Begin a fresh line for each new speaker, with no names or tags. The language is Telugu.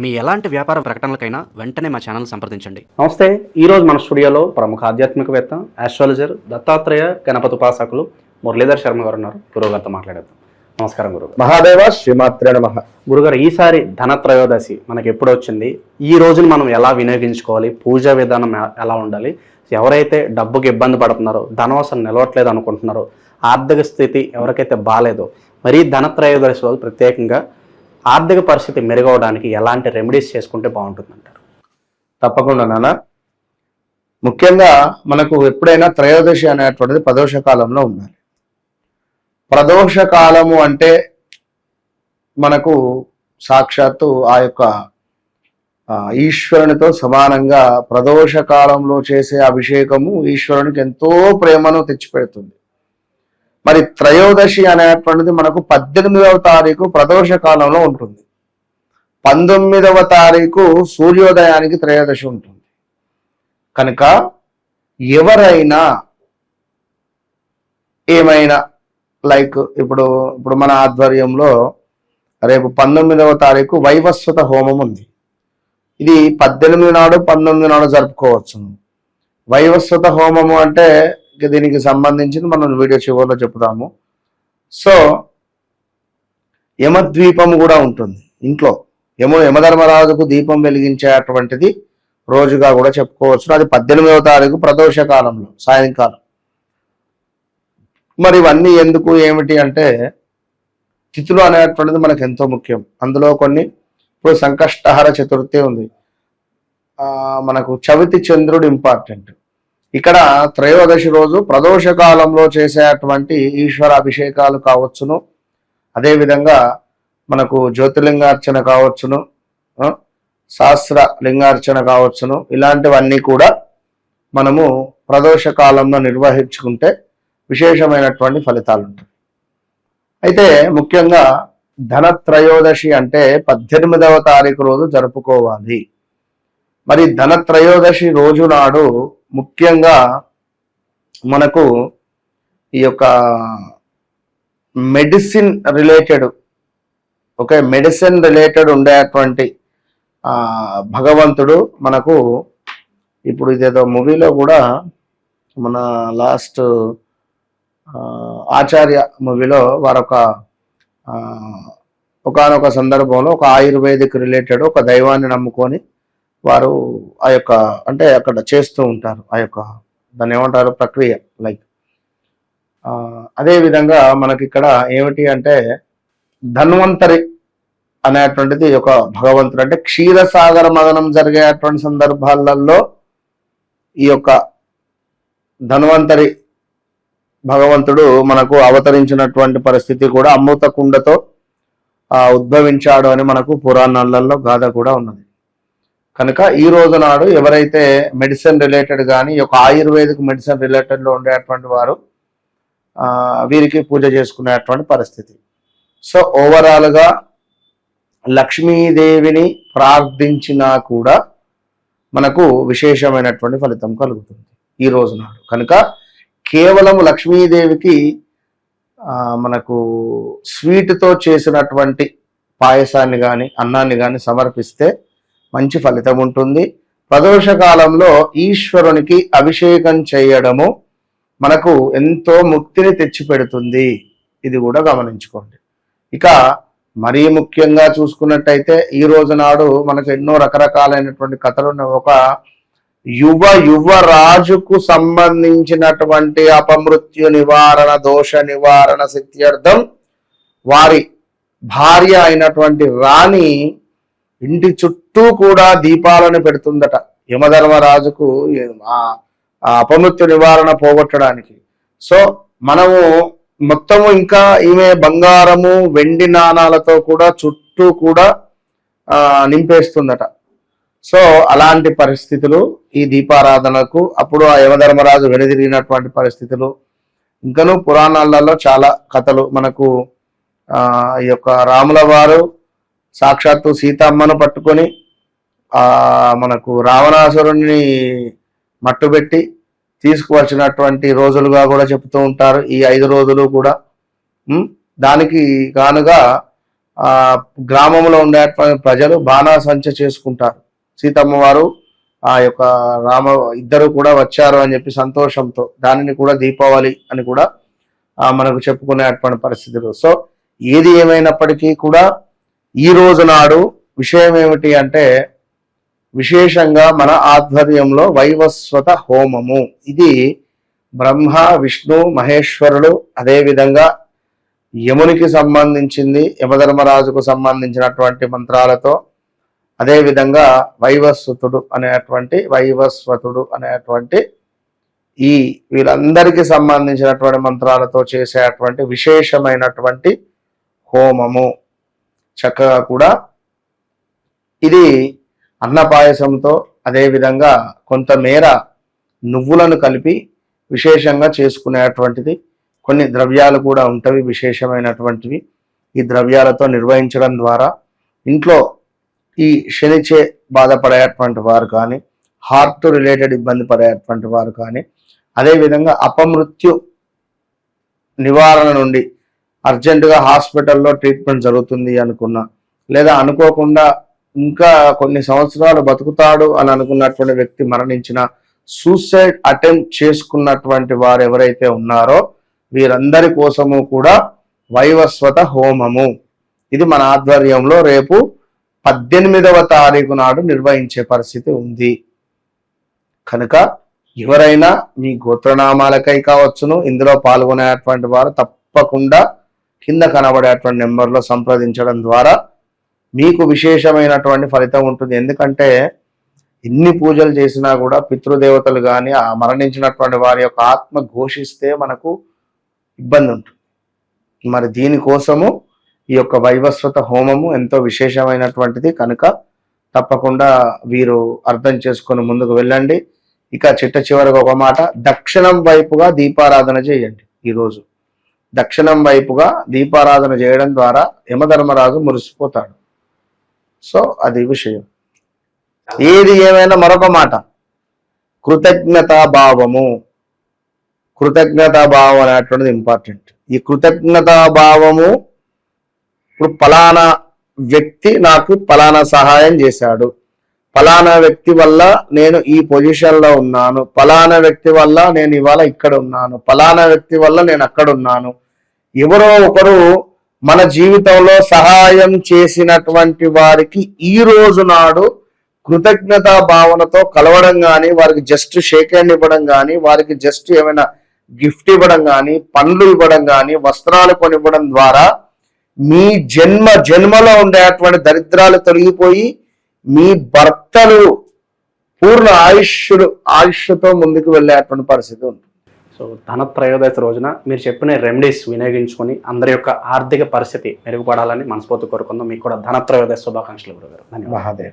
మీ ఎలాంటి వ్యాపార ప్రకటనలకైనా వెంటనే మా ఛానల్ సంప్రదించండి.
నమస్తే ఈ రోజు మన స్టూడియోలో ప్రముఖ ఆధ్యాత్మికవేత్త ఆస్ట్రాలజర్ దత్తాత్రేయ గణపతి ఉపాసకులు మురళీధర్ శర్మ గారు ఉన్నారు. గురువు గారితో మాట్లాడేద్దాం. నమస్కారం గురువు
మహాదేవ శ్రీమాత్రే నమ.
గురుగారు ఈసారి ధనత్రయోదశి మనకి ఎప్పుడు వచ్చింది? ఈ రోజుని మనం ఎలా వినియోగించుకోవాలి? పూజా విధానం ఎలా ఉండాలి? ఎవరైతే డబ్బుకి ఇబ్బంది పడుతున్నారో ధనం అసలు నిలవట్లేదు అనుకుంటున్నారో ఆర్థిక స్థితి ఎవరికైతే బాగాలేదో మరి ధనత్రయోదశి రోజు ప్రత్యేకంగా ఆర్థిక పరిస్థితి మెరుగవడానికి ఎలాంటి రెమెడీస్ చేసుకుంటే బాగుంటుందంటారు?
తప్పకుండా నాన్న. ముఖ్యంగా మనకు ఎప్పుడైనా త్రయోదశి అనేటువంటిది ప్రదోష కాలంలో ఉండాలి. ప్రదోష కాలము అంటే మనకు సాక్షాత్తు ఆ యొక్క ఈశ్వరునితో సమానంగా ప్రదోష కాలంలో చేసే అభిషేకము ఈశ్వరునికి ఎంతో ప్రేమను తెచ్చిపెడుతుంది. మరి త్రయోదశి అనేటువంటిది మనకు పద్దెనిమిదవ తారీఖు ప్రదోష కాలంలో ఉంటుంది. పంతొమ్మిదవ తారీఖు సూర్యోదయానికి త్రయోదశి ఉంటుంది. కనుక ఎవరైనా ఏమైనా లైక్ ఇప్పుడు ఇప్పుడు మన ఆధ్వర్యంలో రేపు పంతొమ్మిదవ తారీఖు వైవస్వత హోమం ఉంది. ఇది పద్దెనిమిది నాడు పంతొమ్మిది నాడు జరుపుకోవచ్చు వైవస్వత హోమము అంటే దీనికి సంబంధించింది మనం వీడియో చివరిలో చెప్తాము సో యమద్వీపం కూడా ఉంటుంది ఇంట్లో. యమ యమధర్మరాజుకు దీపం వెలిగించేటువంటిది రోజుగా కూడా చెప్పుకోవచ్చు. అది పద్దెనిమిదవ తారీఖు ప్రదోష కాలంలో సాయంకాలం. మరి ఇవన్నీ ఎందుకు ఏమిటి అంటే తిథులు అనేటువంటిది మనకు ఎంతో ముఖ్యం. అందులో కొన్ని ఇప్పుడు సంకష్టహర చతుర్థి ఉంది. మనకు చవితి చంద్రుడు ఇంపార్టెంట్ ఇక్కడ త్రయోదశి రోజు ప్రదోష కాలంలో చేసేటువంటి ఈశ్వర అభిషేకాలు కావచ్చును. అదేవిధంగా మనకు జ్యోతిర్లింగార్చన కావచ్చును శాస్త్ర లింగార్చన కావచ్చును. ఇలాంటివన్నీ కూడా మనము ప్రదోష కాలంలో నిర్వహించుకుంటే విశేషమైనటువంటి ఫలితాలు ఉంటాయి అయితే ముఖ్యంగా ధనత్రయోదశి అంటే పద్దెనిమిదవ తారీఖు రోజు జరుపుకోవాలి. మరి ధనత్రయోదశి రోజు నాడు ముఖ్యంగా మనకు ఈ యొక్క medicine related okay medicine related ఉండేటువంటి భగవంతుడు మనకు ఇప్పుడు ఇదేదో మూవీలో కూడా మన లాస్ట్ ఆచార్య మూవీలో వారొక ఒకనొక సందర్భంలో ఒక ఆయుర్వేదిక్ రిలేటెడ్ ఒక దైవాన్ని నమ్ముకొని వారు ఆ యొక్క అంటే అక్కడ చేస్తూ ఉంటారు ఆ యొక్క దాన్ని ఏమంటారు ప్రక్రియ లైక్ అదేవిధంగా మనకి ఇక్కడ ఏమిటి అంటే ధన్వంతరి అనేటువంటిది ఒక భగవంతుడు అంటే క్షీరసాగర మదనం జరిగేటువంటి సందర్భాలలో ఈ యొక్క ధన్వంతరి భగవంతుడు మనకు అవతరించినటువంటి పరిస్థితి కూడా అమృత కుండతో ఉద్భవించాడు అని మనకు పురాణాలలో గాథ కూడా ఉన్నది. కనుక ఈ రోజు నాడు ఎవరైతే మెడిసిన్ రిలేటెడ్ కానీ ఈ యొక్క ఆయుర్వేదిక్ మెడిసిన్ రిలేటెడ్లో ఉండేటువంటి వారు వీరికి పూజ చేసుకునేటువంటి పరిస్థితి. సో ఓవరాల్గా లక్ష్మీదేవిని ప్రార్థించినా కూడా మనకు విశేషమైనటువంటి ఫలితం కలుగుతుంది ఈ రోజు నాడు. కనుక కేవలం లక్ష్మీదేవికి మనకు స్వీట్తో చేసినటువంటి పాయసాన్ని కానీ అన్నాన్ని కానీ సమర్పిస్తే మంచి ఫలితం ఉంటుంది. ప్రదోష కాలంలో ఈశ్వరునికి అభిషేకం చేయడము మనకు ఎంతో ముక్తిని తెచ్చిపెడుతుంది. ఇది కూడా గమనించుకోండి. ఇక మరీ ముఖ్యంగా చూసుకున్నట్టయితే ఈ రోజు నాడు మనకు ఎన్నో రకరకాలైనటువంటి కథలు ఉన్నాయి ఒక యువ యువ రాజుకు సంబంధించినటువంటి అపమృత్యు నివారణ దోష నివారణ సిద్ధ్యర్థం వారి భార్య అయినటువంటి రాణి ఇంటి చుట్టూ కూడా దీపాలను పెడుతుందట. యమధర్మరాజుకు ఆ అపమృత్యు నివారణ పోగొట్టడానికి. సో మనము మొత్తము ఇంకా ఈమె బంగారము వెండి నాణాలతో కూడా చుట్టూ కూడా నింపేస్తుందట. సో అలాంటి పరిస్థితులు ఈ దీపారాధనకు అప్పుడు ఆ యమధర్మరాజు వెనుదిరిగినటువంటి పరిస్థితులు. ఇంకను పురాణాలలో చాలా కథలు మనకు ఈ యొక్క రాముల వారు సాక్షాత్తు సీతమ్మను పట్టుకొని మనకు రావణాసురుణ్ణి మట్టుబెట్టి తీసుకువచ్చినటువంటి రోజులుగా కూడా చెప్తూ ఉంటారు. ఈ ఐదు రోజులు కూడా దానికి గానుగా గ్రామంలో ఉండేటువంటి ప్రజలు బాణాసంచ చేసుకుంటారు. సీతమ్మ వారు ఆ యొక్క రామ ఇద్దరు కూడా వచ్చారు అని చెప్పి సంతోషంతో దానిని కూడా దీపావళి అని కూడా మనకు చెప్పుకునేటువంటి పరిస్థితులు. సో ఏది ఏమైనప్పటికీ కూడా ఈ రోజు నాడు విషయం ఏమిటి అంటే విశేషంగా మన ఆధ్వర్యంలో వైవస్వత హోమము. ఇది బ్రహ్మ విష్ణు మహేశ్వరుడు అదే విధంగా యమునికి సంబంధించింది యమధర్మరాజుకు సంబంధించినటువంటి మంత్రాలతో అదేవిధంగా వైవస్వతుడు అనేటువంటి వైవస్వతుడు అనేటువంటి ఈ వీళ్ళందరికీ సంబంధించినటువంటి మంత్రాలతో చేసేటువంటి విశేషమైనటువంటి హోమము. చక్కగా కూడా ఇది అన్న పాయసంతో కొంతమేర నువ్వులను కలిపి విశేషంగా చేసుకునేటువంటిది. కొన్ని ద్రవ్యాలు కూడా ఉంటవి విశేషమైనటువంటివి. ఈ ద్రవ్యాలతో నిర్వహించడం ద్వారా ఇంట్లో ఈ శనిచే బాధపడేటువంటి వారు కానీ హార్ట్ రిలేటెడ్ ఇబ్బంది పడేటువంటి వారు కానీ అదేవిధంగా అపమృత్యు నివారణ నుండి అర్జెంటుగా హాస్పిటల్లో ట్రీట్మెంట్ జరుగుతుంది అనుకున్నా. లేదా అనుకోకుండా ఇంకా కొన్ని సంవత్సరాలు బతుకుతాడు అని అనుకున్నటువంటి వ్యక్తి మరణించిన సూసైడ్ అటెంప్ట్ చేసుకున్నటువంటి వారు ఎవరైతే ఉన్నారో వీరందరి కోసము కూడా వైవస్వత హోమము. ఇది మన ఆధ్వర్యంలో రేపు పద్దెనిమిదవ తారీఖు నాడు నిర్వహించే పరిస్థితి ఉంది. కనుక ఎవరైనా మీ గోత్రనామాలకై కావచ్చును. ఇందులో పాల్గొనేటువంటి వారు తప్పకుండా కింద కనబడేటువంటి నెంబర్లో సంప్రదించడం ద్వారా మీకు విశేషమైనటువంటి ఫలితం ఉంటుంది. ఎందుకంటే ఎన్ని పూజలు చేసినా కూడా పితృదేవతలు కానీ ఆ మరణించినటువంటి వారి యొక్క ఆత్మ ఘోషిస్తే మనకు ఇబ్బంది ఉంటుంది. మరి దీనికోసము ఈ యొక్క వైవస్వత హోమము ఎంతో విశేషమైనటువంటిది. కనుక తప్పకుండా వీరు అర్థం చేసుకొని ముందుకు వెళ్ళండి. ఇక చిట్ట చివరికి ఒక మాట దక్షిణం వైపుగా దీపారాధన చేయండి ఈరోజు. దక్షిణం వైపుగా దీపారాధన చేయడం ద్వారా యమధర్మరాజు మురిసిపోతాడు. సో అది విషయం. ఏది ఏమైనా మరొక మాట. కృతజ్ఞతా భావము. కృతజ్ఞతా భావం అనేటువంటిది ఇంపార్టెంట్. ఈ కృతజ్ఞతా భావము ఇప్పుడు ఫలానా వ్యక్తి నాకు ఫలానా సహాయం చేశాడు. ఫలానా వ్యక్తి వల్ల నేను ఈ పొజిషన్లో ఉన్నాను. ఫలానా వ్యక్తి వల్ల నేను ఇవాళ ఇక్కడ ఉన్నాను. ఫలానా వ్యక్తి వల్ల నేను అక్కడ ఉన్నాను. ఎవరో ఒకరు మన జీవితంలో సహాయం చేసినటువంటి వారికి ఈ రోజు నాడు కృతజ్ఞతా భావనతో కలవడం కానీ వారికి జస్ట్ షేక్ హ్యాండ్ ఇవ్వడం కానీ వారికి జస్ట్ ఏమైనా గిఫ్ట్ ఇవ్వడం కానీ పండ్లు ఇవ్వడం కానీ వస్త్రాలు కొనివ్వడం ద్వారా మీ జన్మ జన్మలో ఉండేటువంటి దరిద్రాలు తొలగిపోయి మీ భర్తలు పూర్ణ ఆయుష్యుడు ఆయుష్తో ముందుకు వెళ్ళేటువంటి పరిస్థితి ఉంటుంది.
సో ధన త్రయోదశి రోజున మీరు చెప్పిన రెమెడీస్ వినియోగించుకొని అందరి యొక్క ఆర్థిక పరిస్థితి మెరుగుపడాలని మనస్ఫూర్తి కోరుకుందాం. మీకు కూడా ధన త్రయోదశి శుభాకాంక్షలు గురుగారు. ధన్యవాదాలు.
మహాదేవ్.